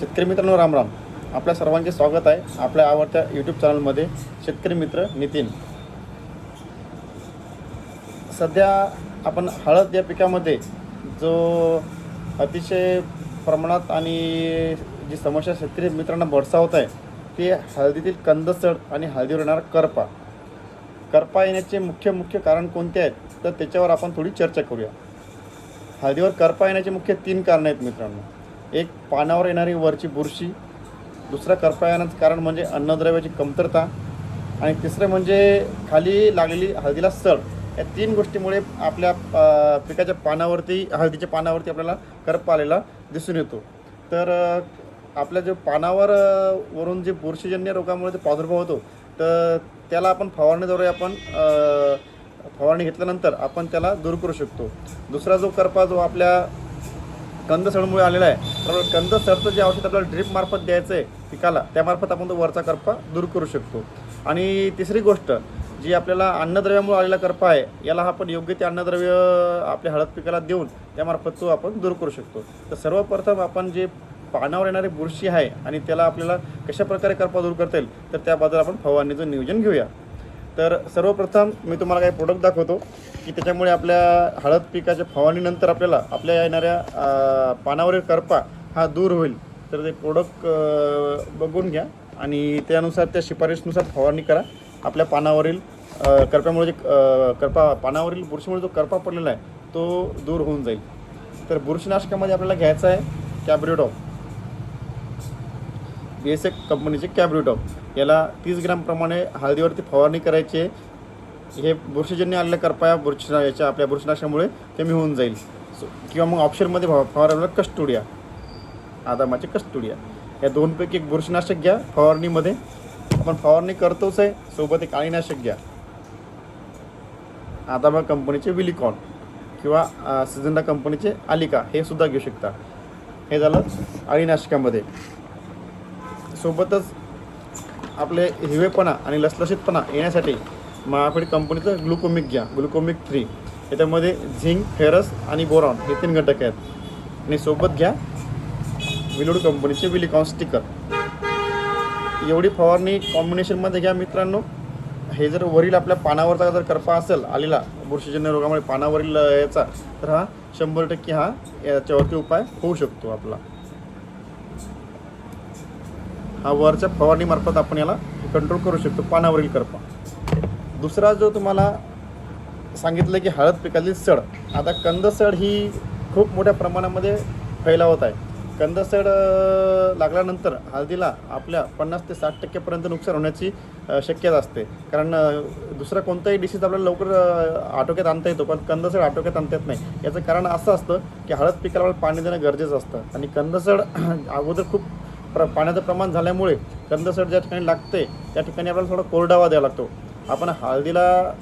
शेतकरी मित्रांनो राम राम. आपल्या सर्वांचे स्वागत आहे आपल्या आवडत्या यूट्यूब चॅनलमध्ये शेतकरी मित्र नितीन. सध्या आपण हळद या पिकामध्ये जो अतिशय प्रमाणात आणि जी समस्या शेतकरी मित्रांना भडसावत आहे ते हळदीतील कंदसड आणि हळदीवर येणारा करपा. करपा येण्याचे मुख्य मुख्य कारण कोणते आहेत? तर त्याच्यावर आपण थोडी चर्चा करूया. हळदीवर करपा येण्याचे मुख्य तीन कारणं आहेत मित्रांनो. एक पानावर येणारी वरची बुरशी दुसरं करपा कारण म्हणजे अन्नद्रव्याची कमतरता आणि तिसरं म्हणजे खाली लागलेली हळदीला सड या तीन गोष्टीमुळे आपल्या पिकाच्या पानावरती हळदीच्या पानावरती आपल्याला करपा आलेला दिसून येतो. तर आपल्या जे पानावर वरून जे बुरशीजन्य रोगामुळे जे प्रादुर्भाव होतो तर त्याला आपण फवारणीद्वारे आपण फवारणी घेतल्यानंतर आपण त्याला दूर करू शकतो. दुसरा जो करपा जो आपल्या कंद कंदसडमुळे आलेला आहे. तर कंद कंदसडचं जे औषध आपल्याला ड्रीप मार्फत द्यायचं आहे पिकाला त्यामार्फत आपण तो वरचा करपा दूर करू शकतो. आणि तिसरी गोष्ट जी आपल्याला अन्नद्रव्यामुळे आलेला करपा आहे याला आपण योग्य ते अन्नद्रव्य आपल्या हळद पिकाला देऊन त्यामार्फत तो आपण दूर करू शकतो. तर सर्वप्रथम आपण जे पानावर येणारी बुरशी आहे आणि त्याला आपल्याला कशा प्रकारे करपा दूर करता येईल तर त्याबद्दल आपण फवारणीचं नियोजन घेऊया. तर सर्वप्रथम मी तुम्हाला काही प्रोडक्ट दाखवतो की त्याच्यामुळे आपल्या हळद पिकाच्या फवारणीनंतर आपल्याला आपल्या येणाऱ्या पानावरील करपा हा दूर होईल. तर ते प्रोडक्ट बघून घ्या आणि त्यानुसार त्या शिफारशीनुसार फवारणी करा. आपल्या पानावरील करप्यामुळे जे करपा पानावरील बुरशीमुळे जो करपा पडलेला आहे तो दूर होऊन जाईल. तर बुरशीनाशकामध्ये आपल्याला घ्यायचं आहे कॅब्रिडॉप बी एस एफ कंपनीचे कॅब्रिटॉप याला तीस ग्रॅमप्रमाणे हळदीवरती फवारणी करायची आहे. हे बुरशीजन्य आलेल्या करपाया बुरशीना याच्या आपल्या बुरशीनाशामुळे कमी होऊन जाईल. सो किंवा मग ऑप्शनमध्ये फवा फवारायला कस्टुडिया आदामाचे कस्टुडिया या दोनपैकी एक बुरशीनाशक घ्या. फवारणीमध्ये आपण फवारणी करतोच आहे. सोबत एक अळीनाशक घ्या. आदामा कंपनीचे विलिकॉन किंवा सिजंडा कंपनीचे आलिका हे सुद्धा घेऊ शकता. हे झालं अळीनाशकामध्ये. सोबतच आपले हिरवेपणा आणि लसलशीतपणा येण्यासाठी महाफेड कंपनीचं ग्लुकोमिक घ्या ग्लुकोमिक थ्री. याच्यामध्ये झिंक फेरस आणि बोरॉन हे तीन घटक आहेत. आणि सोबत घ्या विलोड कंपनीचे विलिकॉन स्टिकर. एवढी फवारणी कॉम्बिनेशनमध्ये घ्या मित्रांनो. हे जर वरील आपल्या पानावरचा जर करपा असेल आलेला बुरशीजन्य रोगामुळे पानावरील याचा तर हा शंभर टक्के हा याच्यावरती उपाय होऊ शकतो आपला. हा वरच्या फवारणीमार्फत आपण याला कंट्रोल करू शकतो पानावरील करपा. दुसरा जो तुम्हाला सांगितलं की हळद पिकातली सड आता कंदसड ही खूप मोठ्या प्रमाणामध्ये फैलावत आहे. कंदसड लागल्यानंतर हळदीला आपल्या पन्नास ते साठ टक्क्यापर्यंत नुकसान होण्याची शक्यता असते. कारण दुसरा कोणताही डिसीज आपल्याला लवकर आटोक्यात आणता येतो पण कंदसड आटोक्यात आणता येत नाही. याचं कारण असं असतं की हळद पिकाला पाणी देणं गरजेचं असतं. आणि कंदसड अगोदर खूप प्र पाण्याचं प्रमाण झाल्यामुळे कंदसड ज्या ठिकाणी लागते त्या ठिकाणी आपल्याला थोडा कोरडावा द्यावा लागतो. आपण हळदीला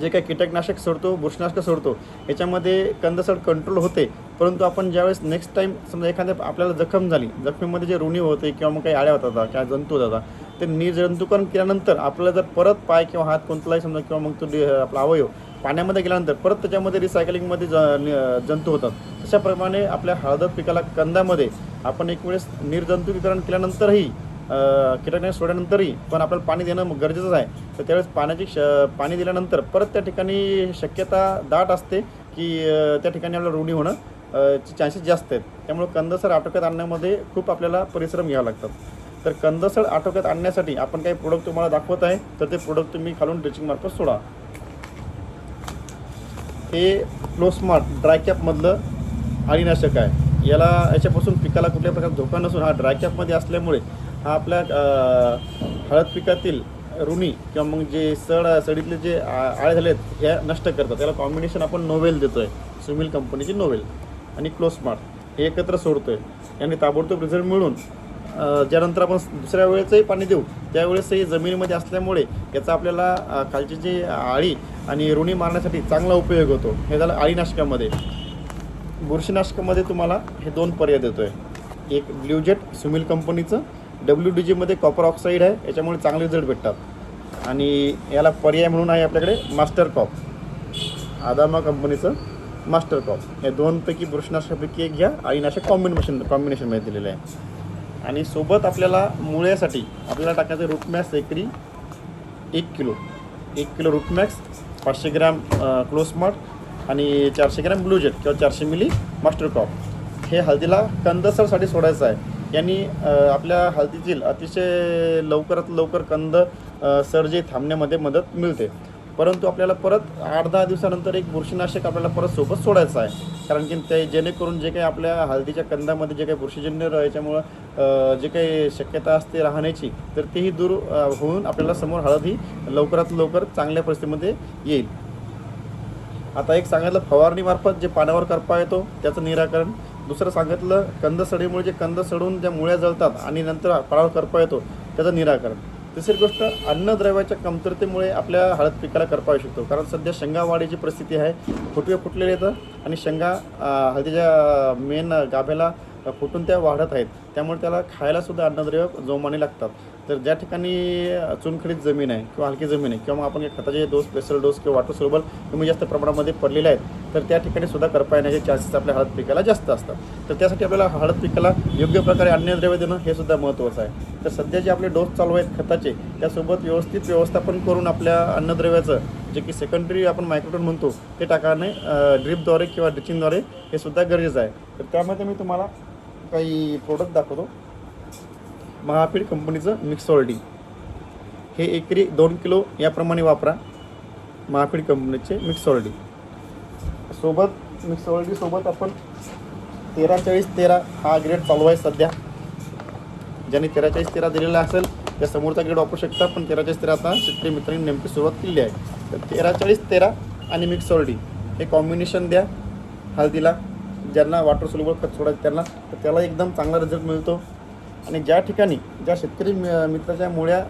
जे काही कीटकनाशक सोडतो बुरशीनाशक सोडतो याच्यामध्ये कंदसड कंट्रोल होते. परंतु आपण ज्यावेळेस नेक्स्ट टाईम समजा एखाद्या आपल्याला जखम झाली जखमीमध्ये जे ऋणी होते किंवा मग काही आळ्या होतात किंवा जंतू होतात ते निर्जंतुकरण केल्यानंतर आपल्याला जर परत पाय किंवा हात कोणताही समजा किंवा मग तो आपला अवयव पाण्यामध्ये गेल्यानंतर परत त्याच्यामध्ये रिसायकलिंगमध्ये ज जंतू होतात. तशाप्रमाणे आपल्या हळद पिकाला कंदामध्ये आपण एक वेळेस निर्जंतुकीकरण केल्यानंतरही अं, कीटकनाशक सोडल्यानंतरही पण आपल्याला पाणी देणं गरजेचंच आहे. तर त्यावेळेस पाण्याची श पाणी दिल्यानंतर परत त्या ठिकाणी शक्यता दाट असते की त्या ठिकाणी आपल्याला ऋणी होणं चान्सेस जास्त आहेत. त्यामुळे कंदसर आटोक्यात आणण्यामध्ये खूप आपल्याला परिश्रम घ्यावे लागतात. तर कंदसर आटोक्यात आणण्यासाठी आपण काही प्रोडक्ट तुम्हाला दाखवत आहे तर ते प्रोडक्ट तुम्ही खालून ड्रेचिंग मार्फत सोडा. हे फ्लोस्मार्ट ड्रायकॅपमधलं अळीनाशक आहे. याला याच्यापासून पिकाला कुठल्याही प्रकारचा धोका नसून हा ड्रायकॅपमध्ये असल्यामुळे हा आपल्या हळद पिकातील ऋणी किंवा मग जे सड सडीतले जे आ- आळे झाले आहेत ह्या नष्ट करतात. त्याला कॉम्बिनेशन आपण नोवेल देतो आहे सुमिल कंपनीची नोवेल आणि क्लोस्मार्ट हे एकत्र सोडतो आहे याने ताबडतोब रिझल्ट मिळून ज्यानंतर आपण दुसऱ्या वेळेचंही पाणी देऊ त्यावेळेसही जमिनीमध्ये असल्यामुळे याचा आपल्याला खालची जी आळी आणि ऋणी मारण्यासाठी चांगला उपयोग होतो. हे झालं आळीनाशकामध्ये. बुरशीनाशकामध्ये तुम्हाला हे दोन पर्याय देतो आहे एक ब्ल्यूजेट सुमिल कंपनीचं डब्ल्यू डी जीमध्ये कॉपर ऑक्साईड आहे याच्यामुळे चांगले रिझल्ट भेटतात. आणि याला पर्याय म्हणून आहे आपल्याकडे मास्टर कॉप आदामा कंपनीचं मास्टर कॉप या दोनपैकी बुरशीनाशकापैकी एक घ्या आळीनाशक कॉम्बिनेशन कॉम्बिनेशनमध्ये दिलेलं आहे. आणि सोबत आपल्याला मुळ्यासाठी आपल्याला टाकायचं रूटमॅक्स एकरी एक किलो. एक किलो रूटमॅक्स पाचशे ग्रॅम क्लोस्मार्ट आणि चारशे ग्रॅम ब्लूजेट किंवा चारशे मिली मास्टर क्रॉप हे हळदीला कंदसरसाठी सोडायचं आहे. यांनी आपल्या हळदीतील अतिशय लवकरात लवकर कंद सर जे थांबण्यामध्ये मदत मिळते. परंतु आपल्याला परत आठ दहा दिवसानंतर एक बुरशीनाशक आपल्याला परत सोबत सोडायचं आहे. कारण की ते जेणेकरून जे काही आपल्या हळदीच्या कंदामध्ये जे काही बुरशीजन्य याच्यामुळं जे काही शक्यता असते राहण्याची तर तेही दूर होऊन आपल्याला समोर हळद ही लवकरात लवकर चांगल्या परिस्थितीमध्ये येईल. आता एक सांगितलं फवारणीमार्फत जे पाण्यावर करपा येतो त्याचं निराकरण. दुसरं सांगितलं कंद सडीमुळे जे कंद सडून ज्या मुळ्या जळतात आणि नंतर पाण्यावर करपा येतो त्याचं निराकरण. तिसरी गोष्ट अन्नद्रव्याच्या कमतरतेमुळे आपल्या हळद पिकाला करपा येऊ शकतो. कारण सध्या शेंगा वाढीची परिस्थिती आहे. फुटवे फुटलेले येतं आणि शेंगा हळदीच्या मेन गाभ्याला फुटून त्या वाढत आहेत. त्यामुळे त्याला खायलासुद्धा अन्नद्रव्य जोमाने लागतात. तर ज्या ठिकाणी चुनखडीत जमीन आहे किंवा हलकी जमीन आहे किंवा मग आपण खताचे डोस पेसल डोस किंवा वॉटर सोबल कमी जास्त प्रमाणामध्ये पडलेले आहेत तर त्या ठिकाणी सुद्धा करपा येण्याचे चान्सेस आपल्या हळद पिकाला जास्त असतात. तर त्यासाठी आपल्याला हळद पिकाला योग्य प्रकारे अन्नद्रव्य देणं हे सुद्धा महत्त्वाचं आहे. तर सध्या जे आपले डोस चालू आहेत खताचे त्यासोबत व्यवस्थित व्यवस्थापन करून आपल्या अन्नद्रव्याचं जे की सेकंडरी आपण मायक्रोटोन म्हणतो ते टाकाने ड्रिपद्वारे किंवा ड्रिचिंगद्वारे हे सुद्धा गरजेचं आहे. तर त्यामध्ये मी तुम्हाला काही प्रोडक्ट दाखवतो. महापीड कंपनीचं मिक्सॉल्डी हे एकरी दोन किलो याप्रमाणे वापरा. महापीड कंपनीचे मिक्सॉल्डी सोबत मिक्स ऑर्डीसोबत आपण तेरा चाळीस तेरा हा ग्रेड चालू आहे सध्या. ज्याने तेरा चाळीस तेरा दिलेला असेल त्या समोरचा ग्रेड वापरू शकता पण तेरा चाळीस तेरा आता शेतकरी मित्रांनी नेमकी सुरुवात केली आहे. तर तेरा चाळीस तेरा आणि मिक्सॉल्डी हे कॉम्बिनेशन द्या हळदीला. ज्यांना वॉटर सोल्युबल खत सोडायचं त्यांना तर त्याला एकदम चांगला रिझल्ट मिळतो. आणि ज्या ठिकाणी ज्या शेतकरी मि- मित्राच्या मुळ्या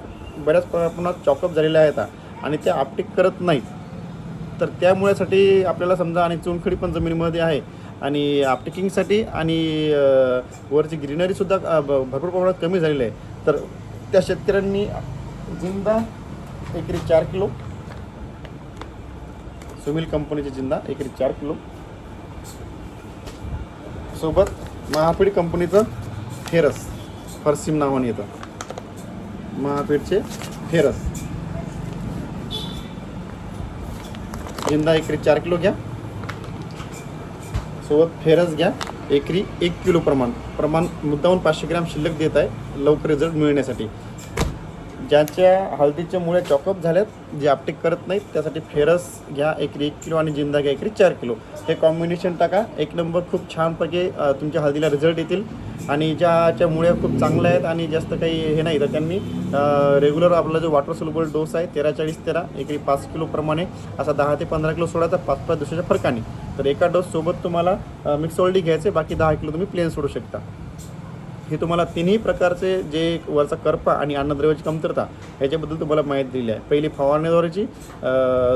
बऱ्याच प्रमाणात चॉकअप झालेल्या आहेत आणि त्या आपटिक करत नाहीत तर त्या मुळ्यासाठी आपल्याला समजा आणि चुनखडी पण जमिनीमध्ये आहे आणि आपटिकिंगसाठी आणि वरची ग्रीनरीसुद्धा भरपूर प्रमाणात कमी झालेली आहे. तर त्या शेतकऱ्यांनी जिंदा एकरी चार किलो सुमिल कंपनीचे जिंदा एकरी चार किलो सोबत महापीड कंपनीचं फेरस. फरसिम नावाने येतं. महापीडचे फेरस. जिंदा एकरी चार किलो घ्या. सोबत फेरस घ्या. एकरी एक किलो प्रमाण. प्रमाण मुद्दाहून पाचशे ग्रॅम शिल्लक देत आहे. लवकर रिझल्ट मिळण्यासाठी. ज्यांच्या हळदीच्या मुळे चॉकअप झाल्यात जे आपटेक करत नाहीत त्यासाठी फेरस घ्या एकरी एक किलो आणि जिंदा घ्या एकरी चार किलो. हे कॉम्बिनेशन टाका. एक नंबर खूप छानपैकी तुमच्या हळदीला रिझल्ट येतील. आणि ज्याच्या मुळे खूप चांगल्या आहेत आणि जास्त काही हे नाही. तर त्यांनी रेग्युलर आपला जो वॉटर सोल्युबल डोस आहे तेरा चाळीस तेरा एकरी पाच किलोप्रमाणे असा दहा ते पंधरा किलो सोडायचा पाच पाच दिवसाच्या फरकाने. तर एका डोस सोबत तुम्हाला मिक्स ऑल्डी घ्यायचे बाकी दहा किलो तुम्ही प्लेन सोडू शकता. हे तुम्हाला तिन्ही प्रकारचे जे वरचा करपा आणि अन्नद्रव्याची कमतरता ह्याच्याबद्दल तुम्हाला माहिती दिली आहे. पहिली फवारणीद्वारेची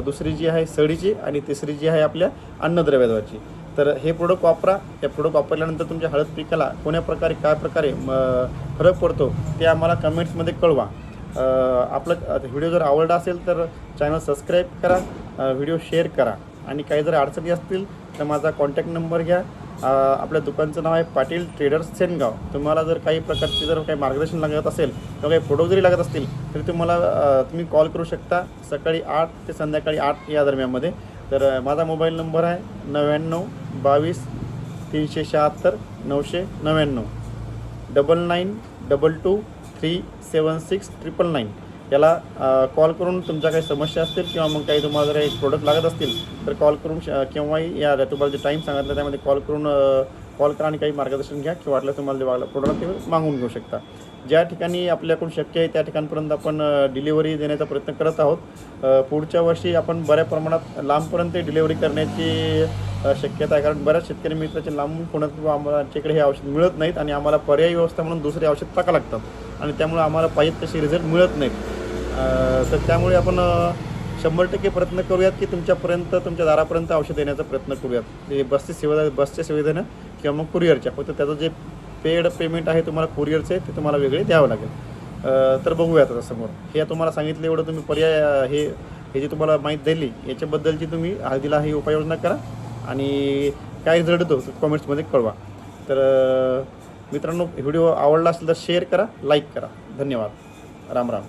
दुसरी जी आहे सडीची आणि तिसरी जी आहे आपल्या अन्नद्रव्याद्वारेची. तर हे प्रोडक्ट वापरा. त्या प्रोडक्ट वापरल्यानंतर तुमच्या हळद पिकाला कोण्या प्रकारे काय प्रकारे म, फरक पडतो ते आम्हाला कमेंट्समध्ये कळवा. आपलं व्हिडिओ जर आवडला असेल तर चॅनल सबस्क्राईब करा व्हिडिओ शेअर करा. आणि काही जर अडचणी असतील तर माझा कॉन्टॅक्ट नंबर घ्या. आपल्या दुकानचं नाव आहे पाटील ट्रेडर्स सेनगाव. तुम्हाला जर काही प्रकारचे जर काही मार्गदर्शन लागत असेल किंवा काही फोटो जरी लागत असतील तरी तुम्हाला तुम्ही कॉल करू शकता सकाळी आठ ते संध्याकाळी आठ या दरम्यानमध्ये. तर माझा मोबाईल नंबर आहे नव्याण्णव बावीस तीनशे शहात्तर नऊशे नव्याण्णव. Double nine double two three seven six triple nine. याला कॉल करून तुमच्या काही समस्या असतील किंवा मग काही तुम्हाला जर एक प्रोडक्ट लागत असतील तर कॉल करून श- केव्हाही या तुम्हाला जे टाईम सांगितलं त्यामध्ये कॉल करून कॉल करा आणि काही मार्गदर्शन घ्या किंवा वाटलं तुम्हाला जे प्रोडक्ट ते मागून घेऊ शकता. ज्या ठिकाणी आपल्याकडून शक्य आहे त्या ठिकाणपर्यंत आपण डिलिव्हरी देण्याचा प्रयत्न करत आहोत. पुढच्या वर्षी आपण बऱ्या प्रमाणात लांबपर्यंत डिलिव्हरी करण्याची शक्यता आहे. कारण बऱ्याच शेतकरी मित्राचे लांबून पुण्यात किंवा आमच्याकडे हे औषध मिळत नाहीत आणि आम्हाला पर्यायी व्यवस्था म्हणून दुसरे औषध टाका लागतात. आणि त्यामुळे आम्हाला पाहिजे तसे रिझल्ट मिळत नाहीत. तर त्यामुळे आपण शंभर टक्के प्रयत्न करूयात की तुमच्यापर्यंत तुमच्या दारापर्यंत औषध देण्याचा प्रयत्न करूयात. ते बसची सेवा बसच्या सुविधेनं किंवा मग कुरिअरच्या फक्त त्याचं जे पेड पेमेंट आहे तुम्हाला कुरिअरचे ते तुम्हाला वेगळे द्यावं लागेल. तर बघूयात आता समोर. हे तुम्हाला सांगितलं एवढं तुम्ही पर्याय हे हे जे तुम्हाला माहीत दिली याच्याबद्दलची तुम्ही हळदीला ही उपाययोजना करा आणि काय रिझल्ट येतो कळवा. तर मित्रांनो व्हिडिओ आवडला असेल तर शेअर करा लाईक करा. धन्यवाद. राम राम.